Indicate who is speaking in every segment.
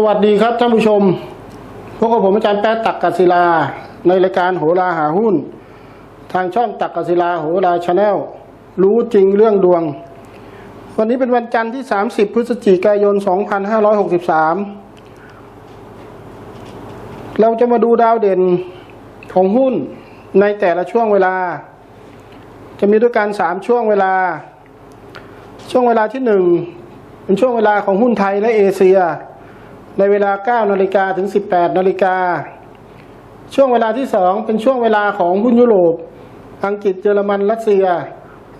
Speaker 1: สวัสดีครับท่านผู้ชม พบกับผมอาจารย์แป๊ะตักกศิลา ในรายการโหราหาหุ้น ทางช่องตักกศิลาโหราชาแนลรู้จริงเรื่องดวง วันนี้เป็นวันจันทร์ที่ 30 พฤศจิกายน 2563 เราจะมาดูดาวเด่นของหุ้นในแต่ละช่วงเวลา จะมีด้วยกัน 3 ช่วงเวลา ช่วงเวลาที่ 1 เป็นช่วงเวลาของหุ้นไทยและเอเชีย ในเวลา 9 นาฬิกาถึง 18 นาฬิกา ช่วงเวลาที่ 2 เป็นช่วงเวลาของหุ้นยุโรป อังกฤษเยอรมันรัสเซีย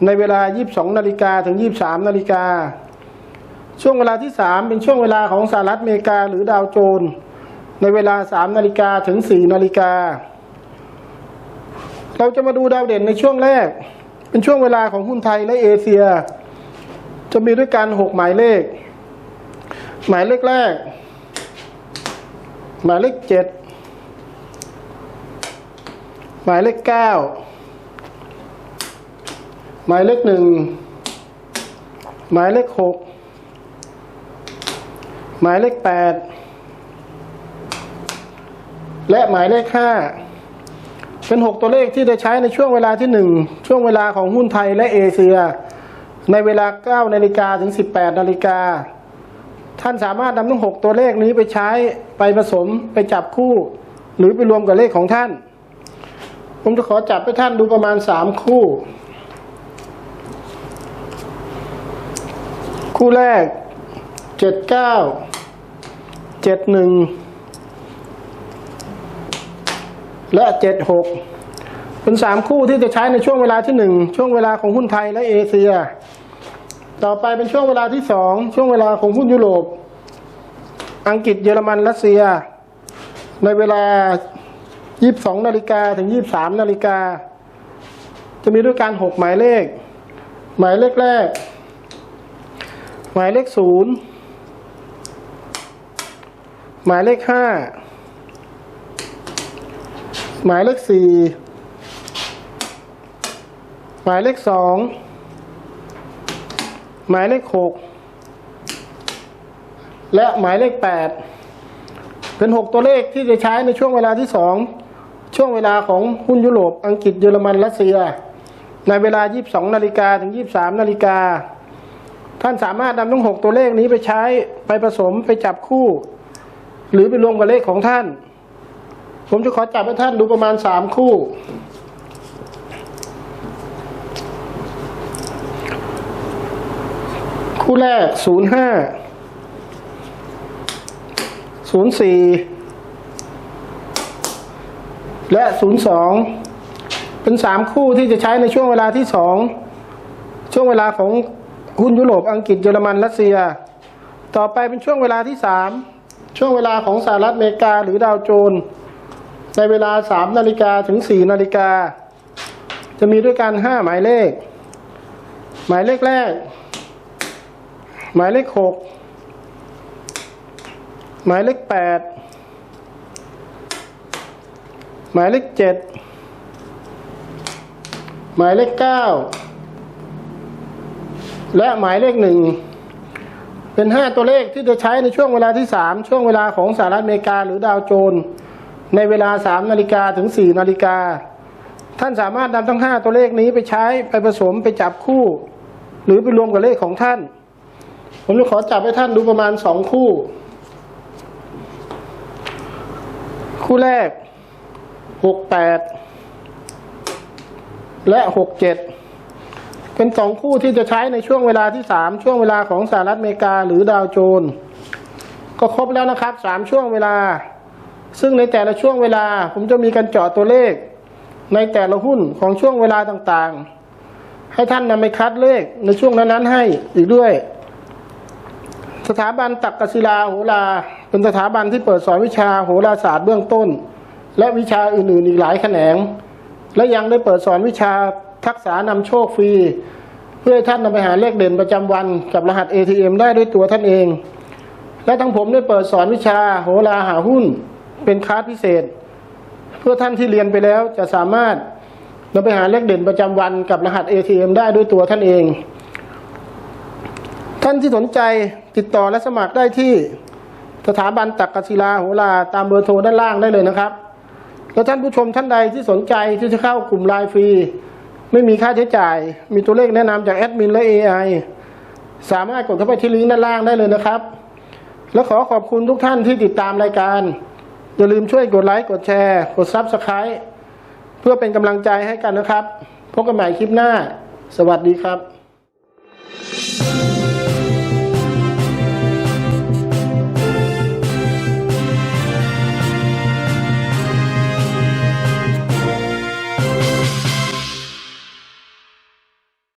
Speaker 1: ในเวลา 22 นาฬิกาถึง 23 นาฬิกา ช่วงเวลาที่ 3 เป็นช่วงเวลาของสหรัฐอเมริกาหรือดาวโจนส์ในเวลา 3 นาฬิกาถึง 4 นาฬิกา เราจะมาดูดาวเด่นในช่วงแรก เป็นช่วงเวลาของหุ้นไทยและเอเชีย จะมีด้วยกัน 6 หมายเลข หมายเลขแรก หมายเลขเจ็ดหมายเลขเก้าหมายเลขหนึ่งหมายเลขหกหมายเลขแปดและหมายเลขห้าเป็นหกตัวเลขที่ได้ใช้ในช่วงเวลาที่หนึ่งช่วงเวลาของหุ้นไทยและเอเชีย ในเวลา9นาฬิกาถึง18นาฬิกา ท่านสามารถนำทั้งหกตัวเลขนี้ไปใช้ไปผสมไปจับคู่ หรือไปรวมกับเลขของท่าน ผมจะขอจับให้ท่านดูประมาณสามคู่ คู่แรกเจ็ดเก้าเจ็ดหนึ่งและเจ็ดหกเป็นสามคู่ที่จะใช้ในช่วงเวลาที่หนึ่งช่วงเวลาของหุ้นไทยและเอเชีย ต่อไปเป็นช่วงเวลาที่สองช่วงเวลาของหุ้นยุโรป อังกฤษเยอรมันรัสเซีย ในเวลา 22 นาฬิกาถึง 23 นาฬิกา จะมีด้วยการหกหมายเลข หมายเลขแรก หมายเลขศูนย์หมายเลขห้าหมายเลขสี่หมายเลขสอง หมายเลขหกและหมายเลขแปดเป็นหกตัวเลขที่จะใช้ในช่วงเวลาที่สองช่วงเวลาของหุ้นยุโรป อังกฤษเยอรมันรัสเซีย ในเวลา 22 นาฬิกาถึง 23 นาฬิกา ท่านสามารถนำทั้งหกตัวเลขนี้ไปใช้ไปผสมไปจับคู่ หรือไปรวมกับเลขของท่าน ผมจะขอจับให้ท่านดูประมาณสามคู่ คู่แรกศูนย์ห้าศูนย์สี่และศูนย์สองเป็นสามคู่ที่จะใช้ในช่วงเวลาที่สองช่วงเวลาของหุ้นยุโรปอังกฤษเยอรมันรัสเซีย ต่อไปเป็นช่วงเวลาที่สามช่วงเวลาของสหรัฐอเมริกาหรือดาวโจนส์ในเวลาสามนาฬิกาถึงสี่นาฬิกาจะมีด้วยกันห้าหมายเลข หมายเลขแรก หมายเลขหกหมายเลขแปดหมายเลขเจ็ดหมายเลขเก้าและหมายเลขหนึ่งเป็นห้าตัวเลขที่จะใช้ในช่วงเวลาที่สามช่วงเวลาของสหรัฐอเมริกาหรือดาวโจนส์ในเวลาสามนาฬิกาถึงสี่นาฬิกา ท่านสามารถนำทั้งห้าตัวเลขนี้ไปใช้ไปผสมไปจับคู่ หรือไปรวมกับเลขของท่าน ผมจะขอจับให้ท่านดูประมาณสองคู่ คู่แรกหกแปดและหกเจ็ดเป็นสองคู่ที่จะใช้ในช่วงเวลาที่สามช่วงเวลาของสหรัฐอเมริกาหรือดาวโจนส์ก็ครบแล้วนะครับสามช่วงเวลา ซึ่งในแต่ละช่วงเวลา ผมจะมีการเจาะตัวเลข ในแต่ละหุ้นของช่วงเวลาต่างๆ ให้ท่านนำไปคัดเลขในช่วงนั้นๆให้อีกด้วย สถาบันตักกศิลาโหราเป็นสถาบันที่เปิดสอนวิชาโหราศาสตร์เบื้องต้น และวิชาอื่นๆอีกหลายแขนง และยังได้เปิดสอนวิชาทักษะนำโชคฟรี เพื่อให้ท่านนำไปหาเลขเด่นประจำวันกับรหัส ATM ได้ด้วยตัวท่านเอง และทั้งผมได้เปิดสอนวิชาโหราหาหุ้น เป็นคลาสพิเศษ เพื่อท่านที่เรียนไปแล้วจะสามารถนำไปหาเลขเด่นประจำวันกับรหัส ATM ได้ด้วยตัวท่านเอง ท่านที่สนใจติดต่อและสมัครได้ที่สถาบันตักกศิลาโหราตามเบอร์โทรด้านล่างได้เลยนะครับ แล้วท่านผู้ชมท่านใดที่สนใจที่จะเข้ากลุ่มไลน์ฟรี ไม่มีค่าใช้จ่าย มีตัวเลขแนะนำจากแอดมินและ AI สามารถกดเข้าไปที่ลิงก์ด้านล่างได้เลยนะครับ และขอขอบคุณทุกท่านที่ติดตามรายการ อย่าลืมช่วยกดไลค์กดแชร์ กด Subscribe เพื่อเป็นกำลังใจให้กันนะครับ พบกันใหม่คลิปหน้า สวัสดีครับ